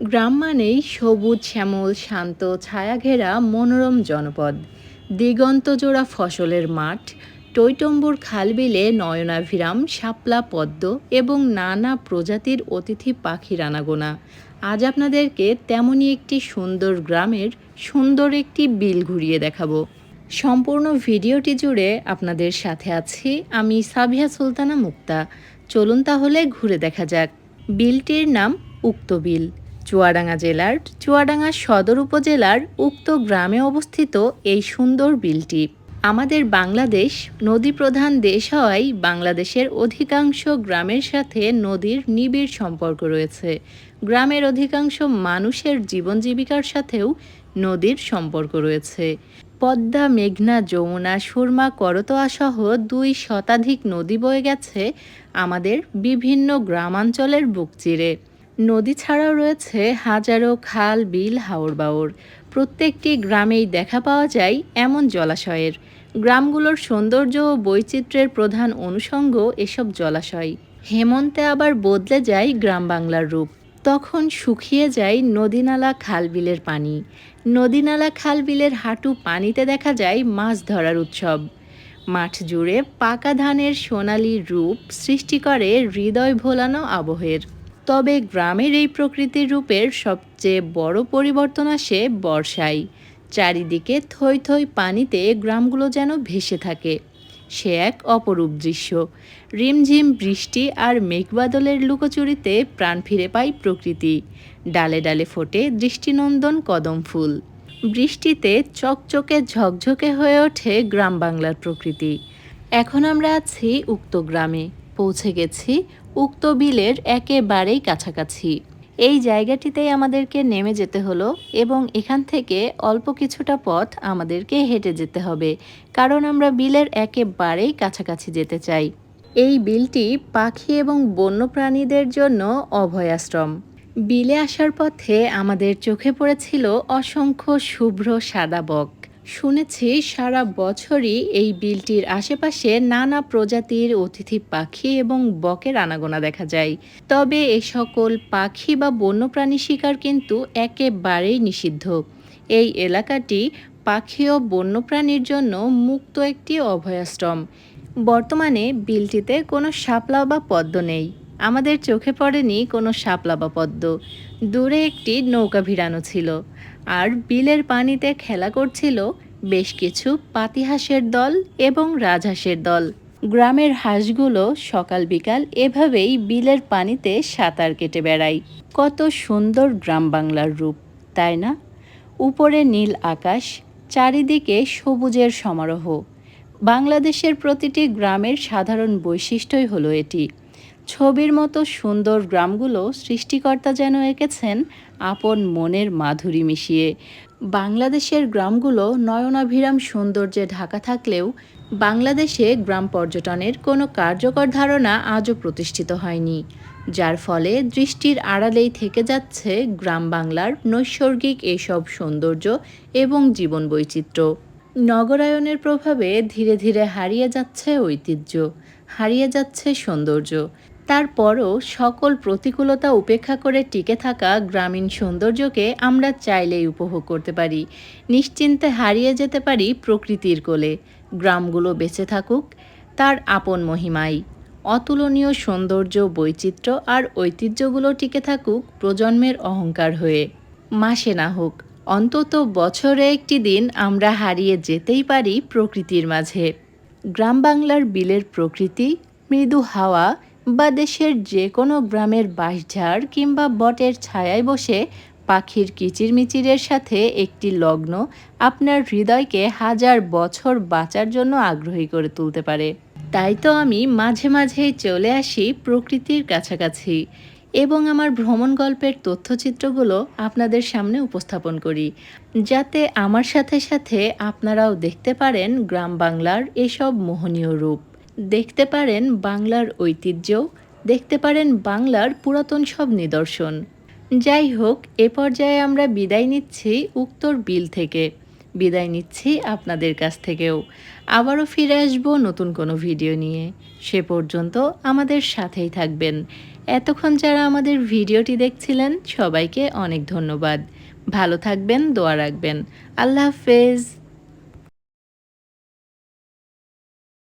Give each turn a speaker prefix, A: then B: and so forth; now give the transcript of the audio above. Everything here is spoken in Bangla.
A: গ্রাম মানেই সবুজ, শ্যামল, শান্ত, ছায়াঘেরা, মনোরম জনপদ। দিগন্তজোড়া ফসলের মাঠ, টৈটম্বুর খালবিলে নয়নাভিরাম, শাপলা পদ্ম এবং নানা প্রজাতির অতিথি পাখির আনাগোনা আজ আপনাদেরকে তেমনই একটি সুন্দর গ্রামের সুন্দর একটি বিল ঘুরিয়ে দেখাবো। সম্পূর্ণ ভিডিওটি জুড়ে আপনাদের সাথে আছি আমি সাবিহা সুলতানা মুক্তা। চলুন তাহলে ঘুরে দেখা যাক। বিলটির নাম উক্ত বিল। চুয়াডাঙ্গা জেলার চুয়াডাঙ্গা সদর উপজেলার উক্ত গ্রামে অবস্থিত এই সুন্দর বিলটি। আমাদের বাংলাদেশ নদী প্রধান দেশ হওয়ায় বাংলাদেশের অধিকাংশ গ্রামের সাথে নদীর নিবিড় সম্পর্ক রয়েছে। গ্রামের অধিকাংশ মানুষের জীবন জীবিকার সাথেও নদীর সম্পর্ক রয়েছে। পদ্মা, মেঘনা, যমুনা, সুরমা, করতোয়া সহ দুই শতাধিক নদী বয়ে গেছে আমাদের বিভিন্ন গ্রামাঞ্চলের বুক চিরে। নদী ছাড়াও রয়েছে হাজারো খাল, বিল হাওর বাওর প্রত্যেকটি গ্রামেই দেখা পাওয়া যায় এমন জলাশয়ের। গ্রামগুলোর সৌন্দর্য ও বৈচিত্র্যের প্রধান অনুষঙ্গ এসব জলাশয়। হেমন্তে আবার বদলে যায় গ্রাম বাংলার রূপ। তখন শুকিয়ে যায় নদীনালা খালবিলের পানি। নদীনালা খালবিলের হাঁটু পানিতে দেখা যায় মাছ ধরার উৎসব। মাঠ জুড়ে পাকা ধানের সোনালি রূপ সৃষ্টি করে হৃদয় ভোলানো আবহের। তবে গ্রামের এই প্রকৃতির রূপের সবচেয়ে বড় পরিবর্তন আসে বর্ষায়। চারিদিকে থই থই পানিতে গ্রামগুলো যেন ভেসে থাকে। সে এক অপরূপ দৃশ্য। রিমঝিম বৃষ্টি আর মেঘবাদলের লুকোচুরিতে প্রাণ ফিরে পায় প্রকৃতি। ডালে ডালে ফোটে দৃষ্টিনন্দন কদম ফুল। বৃষ্টিতে চকচকে ঝকঝকে হয়ে ওঠে গ্রাম বাংলার প্রকৃতি। এখন আমরা আছি উক্ত গ্রামে। পৌঁছে গেছি, উক্ত বিলের একেবারেই কাছাকাছি। এই জায়গাটিতেই আমাদেরকে নেমে যেতে হলো এবং এখান থেকে অল্প কিছুটা পথ আমাদেরকে হেঁটে যেতে হবে, কারণ আমরা বিলের একেবারেই কাছাকাছি যেতে চাই। এই বিলটি পাখি এবং বন্যপ্রাণীদের জন্য অভয়াশ্রম। বিলে আসার পথে আমাদের চোখে পড়েছিল অসংখ্য শুভ্র সাদা বক। শুনেছি সারা বছরই এই বিলটির আশেপাশে নানা প্রজাতির অতিথি পাখি এবং বকের আনাগোনা দেখা যায়। তবে এ সকল পাখি বা বন্যপ্রাণী শিকার কিন্তু একেবারেই নিষিদ্ধ। এই এলাকাটি পাখি ও বন্যপ্রাণীর জন্য মুক্ত একটি অভয়াশ্রম। বর্তমানে বিলটিতে কোনো শাপলা বা পদ্ম নেই। আমাদের চোখে পড়েনি কোনো শাপলা বা পদ্ম। দূরে একটি নৌকা ভিড়ানো ছিল, আর বিলের পানিতে খেলা করছিল বেশ কিছু পাতিহাঁসের দল এবং রাজহাঁসের দল। গ্রামের হাঁসগুলো সকাল বিকাল এভাবেই বিলের পানিতে সাঁতার কেটে বেড়ায়। কত সুন্দর গ্রাম বাংলার রূপ, তাই না? উপরে নীল আকাশ, চারিদিকে সবুজের সমারোহ। বাংলাদেশের প্রতিটি গ্রামের সাধারণ বৈশিষ্ট্যই হলো এটি। ছবির মতো সুন্দর গ্রামগুলো সৃষ্টিকর্তা যেন এঁকেছেন আপন মনের মাধুরী মিশিয়ে। বাংলাদেশের গ্রামগুলো নয়নাভিরাম সৌন্দর্যে ঢাকা থাকলেও বাংলাদেশে গ্রাম পর্যটনের কোনো কার্যকর ধারণা আজও প্রতিষ্ঠিত হয়নি, যার ফলে দৃষ্টির আড়ালেই থেকে যাচ্ছে গ্রাম বাংলার নৈসর্গিক এসব সৌন্দর্য এবং জীবন বৈচিত্র্য নগরায়নের প্রভাবে ধীরে ধীরে হারিয়ে যাচ্ছে ঐতিহ্য, হারিয়ে যাচ্ছে সৌন্দর্য। তারপরও সকল প্রতিকূলতা উপেক্ষা করে টিকে থাকা গ্রামীণ সৌন্দর্যকে আমরা চাইলেই উপভোগ করতে পারি। নিশ্চিন্তে হারিয়ে যেতে পারি প্রকৃতির কোলে। গ্রামগুলো বেঁচে থাকুক, তার আপন মহিমাই। অতুলনীয় সৌন্দর্য, বৈচিত্র্য আর ঐতিহ্যগুলো টিকে থাকুক প্রজন্মের অহংকার হয়ে। মাসে না হোক, অন্তত বছরে একটি দিন আমরা হারিয়ে যেতেই পারি প্রকৃতির মাঝে। গ্রাম বাংলার বিলের প্রকৃতি, মৃদু হাওয়া বা দেশের যে কোনো গ্রামের বাঁশঝাড় কিংবা বটের ছায়ায় বসে পাখির কিচিরমিচিরের সাথে একটি লগ্ন আপনার হৃদয়কে হাজার বছর বাঁচার জন্য আগ্রহী করে তুলতে পারে। তাই তো আমি মাঝে মাঝেই চলে আসি প্রকৃতির কাছাকাছি এবং আমার ভ্রমণ গল্পের তথ্যচিত্রগুলো আপনাদের সামনে উপস্থাপন করি, যাতে আমার সাথে সাথে আপনারাও দেখতে পারেন গ্রাম বাংলার এসব মোহনীয় রূপ। দেখতে পারেন বাংলার ঐতিহ্য, দেখতে পারেন বাংলার পুরাতন সব নিদর্শন। যাই হোক, এ পর্যায়ে আমরা বিদায় নিচ্ছি উত্তর বিল থেকে। বিদায় নিচ্ছি আপনাদের কাছ থেকেও। আবারও ফিরে আসব নতুন কোনো ভিডিও নিয়ে। সে পর্যন্ত আমাদের সাথেই থাকবেন। এতক্ষণ যারা আমাদের ভিডিওটি দেখছিলেন, সবাইকে অনেক ধন্যবাদ। ভালো থাকবেন, দোয়া রাখবেন। আল্লাহ হাফেজ।